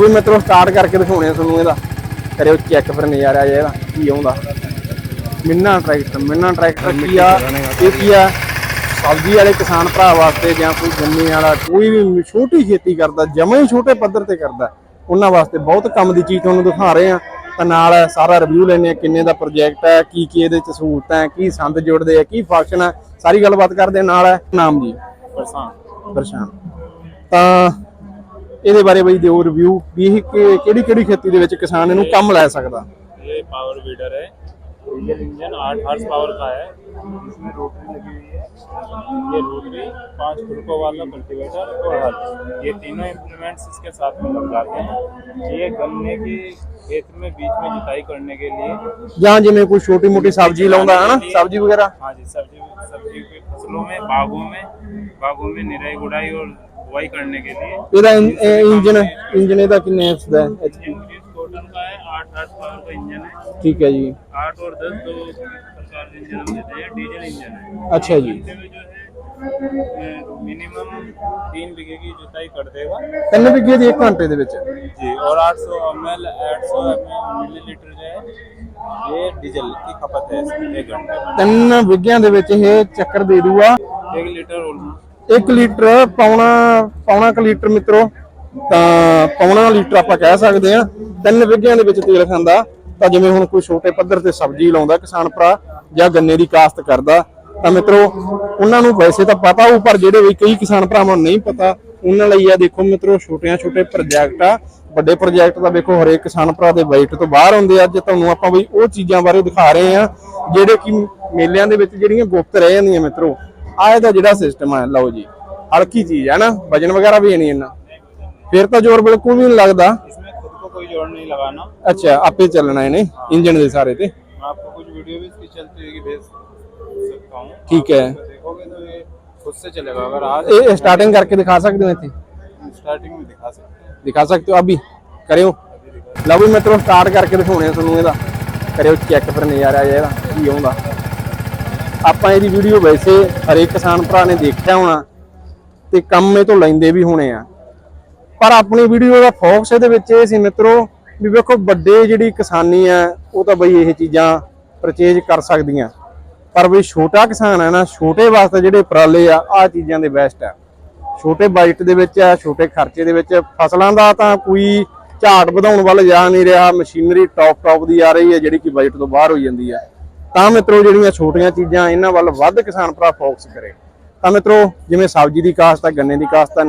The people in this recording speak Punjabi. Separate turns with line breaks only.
ਵੀ ਮਿੱਤਰੋ ਸਟਾਰਟ ਕਰਕੇ ਦਿਖਾਉਣੇ ਤੁਹਾਨੂੰ ਇਹਦਾ। ਕਰਿਓ ਚੈੱਕ ਫਿਰ ਨਜ਼ਾਰਾ ਜੇ ਇਹਦਾ ਕੀ ਆਉਂਦਾ। ਮਿੰਨਾ ਟਰੈਕਟਰ ਮਿੰਨਾ ਟਰੈਕਟਰ ਕੀ ਆ? ਇਹ ਕੀ ਆ? ਸਬਜ਼ੀ ਵਾਲੇ ਕਿਸਾਨ ਭਰਾ ਵਾਸਤੇ ਜਾਂ ਕੋਈ ਗੰਨੇ ਵਾਲਾ ਕੋਈ ਵੀ ਛੋਟੀ ਖੇਤੀ ਕਰਦਾ ਜਮਾਂ ਹੀ ਛੋਟੇ ਪੱਧਰ ਤੇ ਕਰਦਾ। ਉਹਨਾਂ ਵਾਸਤੇ ਬਹੁਤ ਕੰਮ ਦੀ ਚੀਜ਼ ਤੁਹਾਨੂੰ ਦਿਖਾ ਰਹੇ ਆ। ਤਾਂ ਨਾਲ ਸਾਰਾ ਰਿਵਿਊ ਲੈਣੇ ਆ ਕਿੰਨੇ ਦਾ ਪ੍ਰੋਜੈਕਟ ਹੈ ਕੀ ਕੀ ਇਹਦੇ ਚ ਸਹੂਲਤਾਂ ਹੈ ਕੀ ਸੰਦ ਜੁੜਦੇ ਆ ਕੀ ਫੰਕਸ਼ਨ ਹੈ ਸਾਰੀ ਗੱਲਬਾਤ ਕਰਦੇ ਨਾਲ। ਨਾਮ ਜੀ?
ਪਰਸ਼ਾਨ
ਪਰਸ਼ਾਨ ਤਾਂ ਇਹਦੇ ਬਾਰੇ ਬਈ ਦਿਓ ਰਿਵਿਊ ਵੀ ਇਹ ਕਿਹੜੀ ਕਿਹੜੀ ਖੇਤੀ ਦੇ ਵਿੱਚ ਕਿਸਾਨ ਇਹਨੂੰ ਕੰਮ ਲੈ ਸਕਦਾ
ये पावर वीडर है डीजल इंजन आठ हॉर्स पावर का है इसमें रोटरी लगी हुई है ये रोटरी पांच फुलकों वाला कल्टीवेटर और हल ये तीनों इम्प्लीमेंट्स इसके साथ में लग जाते हैं ये गन्ने की खेत में बीच में जुताई करने के लिए
ਜਾਂ ਜਿਵੇਂ ਕੋਈ ਛੋਟੀ ਮੋਟੀ ਸਬਜ਼ੀ ਲਾਉਂਦਾ ਹੈ ਨਾ ਸਬਜ਼ੀ ਵਗੈਰਾ
हाँ जी सब्जी सब्जी की फसलों में बागों में बागों में निराई गुड़ाई और बुआई करने के लिए
ਇਹਦਾ ਇੰ- ਇਹ ਇੰਜਨ ਇੰਜਨ ਇਹਦਾ ਕਿੰਨੇ ਐਚ ਦਾ ਹੈ HP?
इंग्लिश कॉटन का है आठ हॉर्स पावर का इंजन है
ਠੀਕ ਹੈ ਜੀ
आठ और दस दो प्रकार के इंजन हम देते हैं डीजल इंजन है
ਅੱਛा जी
घंटे में जो है मिनिमम तीन बीघे की जुताई कर देगा
ਤਿੰਨ ਵਿਗੇ ਦੀ 1 ਘੰਟੇ ਦੇ ਵਿੱਚ
जी और 800 एम एल आठ सौ मिलीलीटर जो है ये डीजल की खपत है इसमें एक घंटे में
ਤਿੰਨ ਵਿਗਿਆਂ ਦੇ ਵਿੱਚ ਇਹ ਚੱਕਰ ਦੇ ਦੂਗਾ
एक लीटर ऑलमोस्ट
1 ਲੀਟਰ ਪੌਣਾ ਪੌਣਾ ਕੁ ਲੀਟਰ ਮਿੱਤਰੋ। ਤਾਂ ਪੌਣਾ ਲੀਟਰ ਆਪਾਂ ਕਹਿ ਸਕਦੇ ਆ ਤਿੰਨ ਵਿਗਿਆਂ ਦੇ ਵਿੱਚ ਤੇਲ ਖਾਂਦਾ। ਤਾਂ ਜਿਵੇਂ ਹੁਣ ਕੋਈ ਛੋਟੇ ਪੱਧਰ ਤੇ ਸਬਜ਼ੀ ਲਾਉਂਦਾ ਕਿਸਾਨ ਭਰਾ ਜਾਂ ਗੰਨੇ ਦੀ ਕਾਸ਼ਤ ਕਰਦਾ, ਤਾਂ ਮਿੱਤਰੋ, ਉਹਨਾਂ ਨੂੰ ਵੈਸੇ ਤਾਂ ਪਤਾ ਹੋਊ, ਪਰ ਜਿਹੜੇ ਵੀ ਕਈ ਕਿਸਾਨ ਭਰਾਵਾਂ ਨੂੰ ਨਹੀਂ ਪਤਾ, ਉਹਨਾਂ ਲਈ ਆ ਦੇਖੋ ਮਿੱਤਰੋ, ਛੋਟੀਆਂ ਛੋਟੇ ਪ੍ਰੋਜੈਕਟ ਆ। ਵੱਡੇ ਪ੍ਰੋਜੈਕਟ ਤਾਂ ਵੇਖੋ ਹਰੇਕ ਕਿਸਾਨ ਭਰਾ ਦੇ ਬਜਟ ਤੋਂ ਬਾਹਰ ਹੁੰਦੇ ਆ। ਅੱਜ ਤੁਹਾਨੂੰ ਆਪਾਂ ਵੀ ਉਹ ਚੀਜ਼ਾਂ ਬਾਰੇ ਦਿਖਾ ਰਹੇ ਆ ਜਿਹੜੇ ਕਿ ਮੇਲਿਆਂ ਦੇ ਵਿੱਚ ਜਿਹੜੀਆਂ ਗੁਪਤ ਰਹਿ ਜਾਂਦੀਆਂ ਮਿੱਤਰੋ। ਆ ਇਹਦਾ ਜਿਹੜਾ ਸਿਸਟਮ ਆ ਲਓ ਜੀ ਹਲਕੀ ਚੀਜ਼ ਹੈ ਨਾ ਵਜਨ ਵਗੈਰਾ ਵੀ ਨਹੀਂ ਇੰਨਾ ਫਿਰ ਤਾਂ ਜ਼ੋਰ ਬਿਲਕੁਲ ਵੀ ਨਹੀਂ ਲੱਗਦਾ
इसमें खुद को कोई जोड़ नहीं लगाना
ਅੱਛਾ ਆਪੇ ਚੱਲਣਾ ਇਹਨੇ ਇੰਜਨ ਦੇ ਸਾਰੇ ਤੇ
मैं आपको कुछ वीडियो भी इसकी चलती हुई भेज सकता हूँ
ठीक है
तो देखोगे तो ये खुद से चलेगा अगर आज
ਇਹ ਸਟਾਰਟਿੰਗ ਕਰਕੇ ਦਿਖਾ ਸਕਦੇ ਹੋ ਇੱਥੇ
स्टार्टिंग में दिखा सकते हैं
ਦਿਖਾ ਸਕਦੇ ਹੋ ਅਭੀ ਕਰਿਓ ਲਓ ਵੀ ਮਿੱਤਰੋ ਸਟਾਰਟ ਕਰਕੇ ਦਿਖਾਉਣੇ ਆ ਤੁਹਾਨੂੰ ਇਹਦਾ ਕਰਿਓ ਚੈੱਕ ਫਿਰ ਨਜ਼ਾਰਾ ਜਿਹਾ ਇਹਦਾ ਕੀ ਆਉਂਦਾ ਆਪਾਂ ਇਹਦੀ ਵੀਡੀਓ ਵੈਸੇ ਹਰੇਕ ਕਿਸਾਨ ਭਰਾ ਨੇ ਦੇਖਿਆ ਹੋਣਾ ਤੇ ਕੰਮ ਇਹ ਤੋਂ ਲੈਂਦੇ ਵੀ ਹੋਣੇ ਆ। ਪਰ ਆਪਣੀ ਵੀਡੀਓ ਦਾ ਫੋਕਸ ਇਹਦੇ ਵਿੱਚ ਇਹ ਸੀ ਮਿੱਤਰੋ ਵੀ ਵੇਖੋ ਵੱਡੇ ਜਿਹੜੀ ਕਿਸਾਨੀ ਆ, ਉਹ ਤਾਂ ਬਈ ਇਹ ਚੀਜ਼ਾਂ ਪਰਚੇਜ ਕਰ ਸਕਦੀਆਂ। ਪਰ ਵੀ ਛੋਟਾ ਕਿਸਾਨ ਹੈ ਨਾ, ਛੋਟੇ ਵਾਸਤੇ ਜਿਹੜੇ ਉਪਰਾਲੇ ਆ ਆ ਚੀਜ਼ਾਂ ਦੇ ਬੈਸਟ ਆ। ਛੋਟੇ ਬਜਟ ਦੇ ਵਿੱਚ ਆ, ਛੋਟੇ ਖਰਚੇ ਦੇ ਵਿੱਚ ਫਸਲਾਂ ਦਾ ਤਾਂ ਕੋਈ ਝਾੜ ਵਧਾਉਣ ਵੱਲ ਜਾ ਨਹੀਂ ਰਿਹਾ ਮਸ਼ੀਨਰੀ ਟੌਪ ਟੌਪ ਦੀ ਆ ਰਹੀ ਹੈ ਜਿਹੜੀ ਕਿ ਬਜਟ ਤੋਂ ਬਾਹਰ ਹੋਈ ਜਾਂਦੀ ਹੈ ਤਾਂ ਮਿੱਤਰੋ ਜਿਹੜੀਆਂ ਛੋਟੀਆਂ ਚੀਜ਼ਾਂ, ਇਹਨਾਂ ਵੱਲ ਵੱਧ ਕਿਸਾਨ ਭਰਾ ਫੋਕਸ ਕਰੇ। ਤਾਂ ਮਿੱਤਰੋ, ਜਿਵੇਂ ਸਬਜ਼ੀ ਦੀ ਕਾਸ਼ਤ ਆ, ਗੰਨੇ ਦੀ ਕਾਸ਼ਤ ਆ